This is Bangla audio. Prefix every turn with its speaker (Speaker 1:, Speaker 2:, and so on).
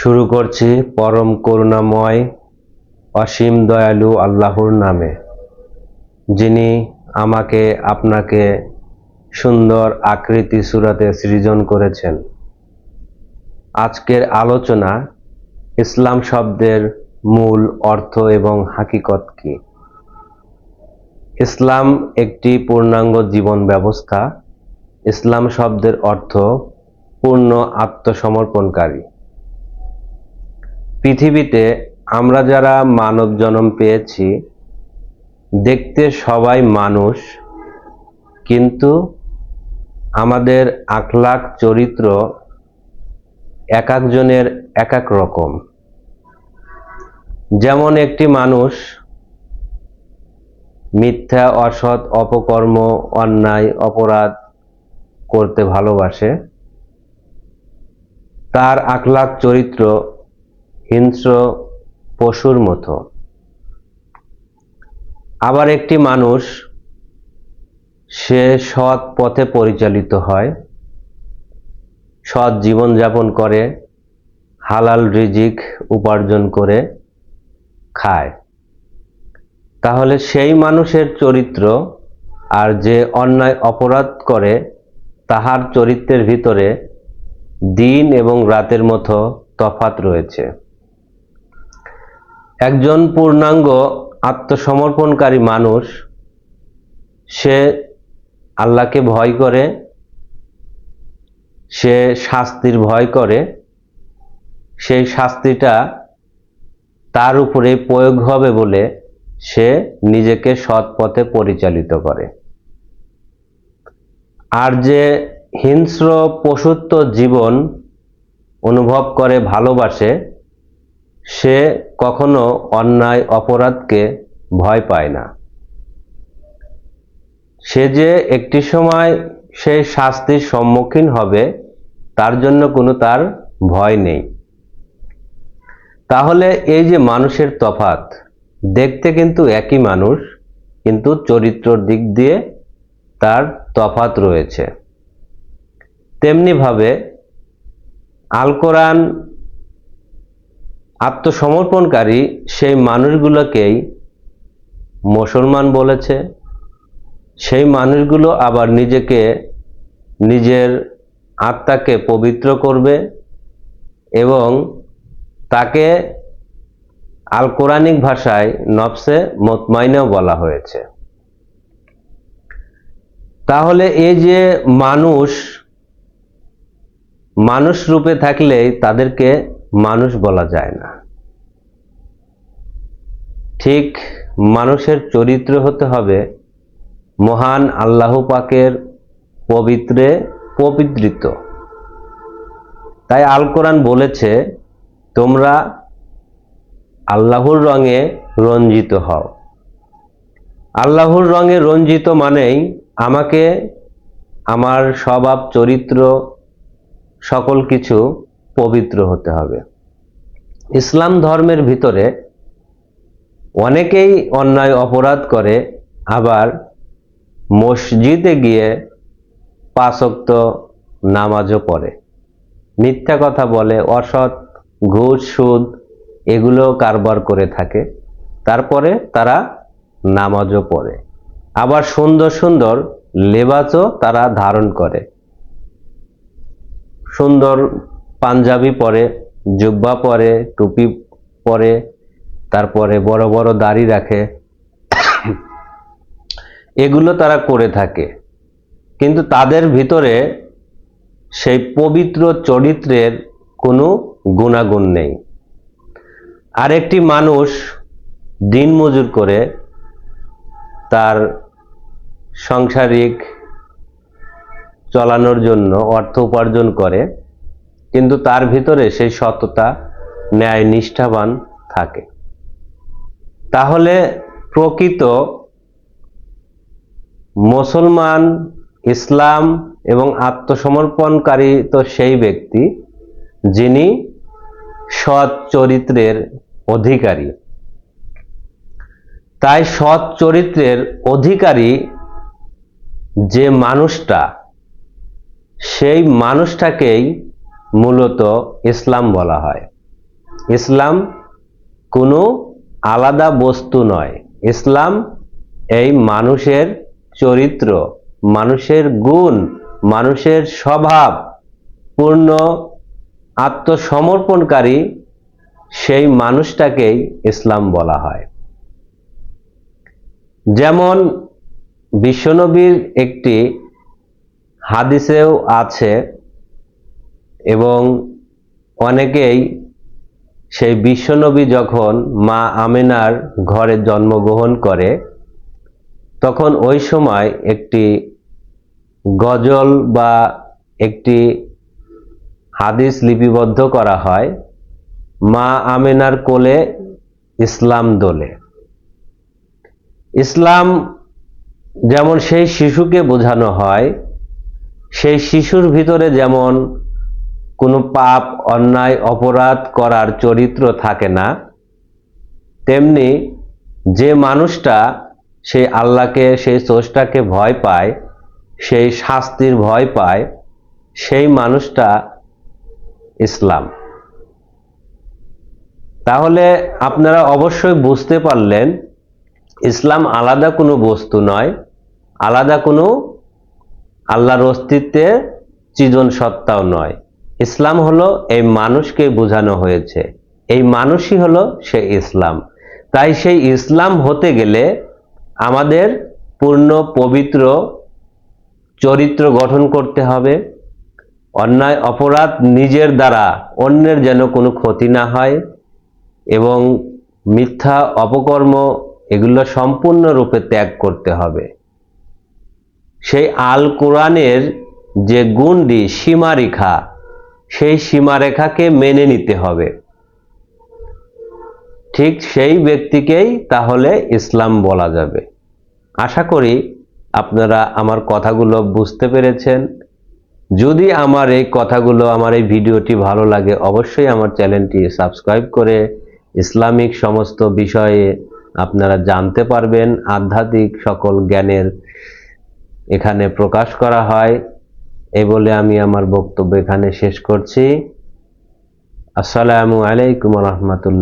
Speaker 1: শুরু করছি পরম করুণাময়, অসীম দয়ালু আল্লাহর নামে। যিনি আমাকে, আপনাকে সুন্দর আকৃতি সুরাতে সৃজন করেছেন। আজকের আলোচনা ইসলাম শব্দের মূল অর্থ এবং হাকিকত কি? ইসলাম একটি পূর্ণাঙ্গ জীবন ব্যবস্থা। ইসলাম শব্দের অর্থ পূর্ণ আত্মসমর্পণকারী। পৃথিবীতে আমরা যারা মানব জন্ম পেয়েছি, দেখতে সবাই মানুষ, কিন্তু আমাদের আখলাক চরিত্র এক একজনের এক এক রকম। যেমন একটি মানুষ মিথ্যা, অসৎ, অপকর্ম, অন্যায়, অপরাধ করতে ভালোবাসে, তার আখলাক চরিত্র হিংস্র পশুর মতো। আবার একটি মানুষ, সে সৎ পথে পরিচালিত হয়, সৎ জীবনযাপন করে, হালাল রিজিক উপার্জন করে খায়। তাহলে সেই মানুষের চরিত্র আর যে অন্যায় অপরাধ করে, তাহার চরিত্রের ভিতরে দিন এবং রাতের মতো তফাত রয়েছে। একজন পূর্ণাঙ্গ আত্মসমর্পণকারী মানুষ, সে আল্লাহকে ভয় করে, সে শাস্তির ভয় করে, সেই শাস্তিটা তার উপরে প্রয়োগ হবে বলে সে নিজেকে সৎ পথে পরিচালিত করে। আর যে হিংস্র পশুত্ব জীবন অনুভব করে, ভালোবাসে সে কখনো অন্যায় অপরাধকে ভয় পায় না। সে যে একটি সময় সেই শাস্তির সম্মুখীন হবে, তার জন্য কোনো তার ভয় নেই। তাহলে এই যে মানুষের তফাত দেখতে কিন্তু একই মানুষ, কিন্তু চরিত্রর দিক দিয়ে তার তফাত রয়েছে। তেমনিভাবে আল কোরআন আত্মসমর্পণকারী সেই মানুষগুলোকেই মুসলমান বলেছে। সেই মানুষগুলো আবার নিজেকে, নিজের আত্মাকে পবিত্র করবে এবং তাকে আল কোরআনিক ভাষায় নফসে মতমাইনাও বলা হয়েছে। তাহলে এই যে মানুষ মানুষ রূপে থাকলেই তাদেরকে মানুষ বলা যায় না। ঠিক মানুষের চরিত্র হতে হবে মহান আল্লাহ পাকের পবিত্রে পবিত্রিত। তাই আল কোরআন বলেছে, তোমরা আল্লাহর রঙে রঞ্জিত হও। আল্লাহর রঙে রঞ্জিত মানেই আমাকে, আমার স্বভাব, চরিত্র, সকল কিছু পবিত্র হতে হবে। ইসলাম ধর্মের ভিতরে অনেকেই অন্যায় অপরাধ করে, আবার মসজিদে গিয়ে পাশক্ত নামাজও পড়ে। মিথ্যা কথা বলে, অসৎ, ঘুষ, সুদ, এগুলো কারবার করে থাকে। তারপরে তারা নামাজও পড়ে। আবার সুন্দর সুন্দর লেবাসও তারা ধারণ করে। সুন্দর পাঞ্জাবি পরে, জুব্বা পরে, টুপি পরে, তারপরে বড় বড় দাড়ি রাখে। এগুলো তারা করে থাকে। কিন্তু তাদের ভিতরে সেই পবিত্র চরিত্রের কোনো গুণাগুণ নেই। আরেকটি মানুষ দিন মজুর করে, তার সাংসারিক চলানোর জন্য অর্থ উপার্জন করে। কিন্তু তার ভিতরে সেই সততা, ন্যায় নিষ্ঠাবান থাকে। তাহলে প্রকৃত মুসলমান, ইসলাম এবং আত্মসমর্পণকারী তো সেই ব্যক্তি, যিনি সৎ চরিত্রের অধিকারী। তাই সৎ চরিত্রের অধিকারী যে মানুষটা, সেই মানুষটাকেই মূলত ইসলাম বলা হয়। ইসলাম কোনো আলাদা বস্তু নয়। ইসলাম এই মানুষের চরিত্র, মানুষের গুণ, মানুষের স্বভাব, পূর্ণ আত্মসমর্পণকারী সেই মানুষটাকেই ইসলাম বলা হয়। যেমন বিশ্বনবীর একটি হাদিসেও আছে এবং অনেকেই সেই বিশ্বনবী যখন মা আমেনার ঘরে জন্মগ্রহণ করে, তখন ওই সময় একটি গজল বা একটি হাদিস লিপিবদ্ধ করা হয়, মা আমেনার কোলে ইসলাম দোলে। ইসলাম যেমন সেই শিশুকে বোঝানো হয়, সেই শিশুর ভিতরে যেমন কোনো পাপ, অন্যায়, অপরাধ করার চরিত্র থাকে না। তেমনি যে মানুষটা সেই আল্লাহকে, সেই সোচটাকে ভয় পায়, সেই শাস্তির ভয় পায়, সেই মানুষটা ইসলাম। তাহলে আপনারা অবশ্যই বুঝতে পারলেন, ইসলাম আলাদা কোনো বস্তু নয়, আলাদা কোনো আল্লাহর অস্তিত্বে সৃজন সত্তাও নয়। ইসলাম হলো এই মানুষকে বোঝানো হয়েছে। এই মানুষই হলো সে ইসলাম। তাই সেই ইসলাম হতে গেলে আমাদের পূর্ণ পবিত্র চরিত্র গঠন করতে হবে। অন্যায়, অপরাধ নিজের দ্বারা অন্যের যেন কোনো ক্ষতি না হয় এবং মিথ্যা, অপকর্ম এগুলো সম্পূর্ণরূপে ত্যাগ করতে হবে। সেই আল কোরআনের যে গুণটি সীমারেখা সেই সীমারেখাকে মেনে নিতে হবে। ঠিক সেই ব্যক্তিকেই তাহলে ইসলাম বলা যাবে। আশা করি আপনারা আমার কথাগুলো বুঝতে পেরেছেন। যদি আমার এই কথাগুলো, আমার এই ভিডিওটি ভালো লাগে, অবশ্যই আমার চ্যানেলটি সাবস্ক্রাইব করে ইসলামিক সমস্ত বিষয়ে আপনারা জানতে পারবেন। আধ্যাত্মিক সকল জ্ঞানের এখানে প্রকাশ করা হয়। এই বলে আমি আমার বক্তব্য এখানে শেষ করছি। আসসালামু আলাইকুম রহমতুল্লাহ।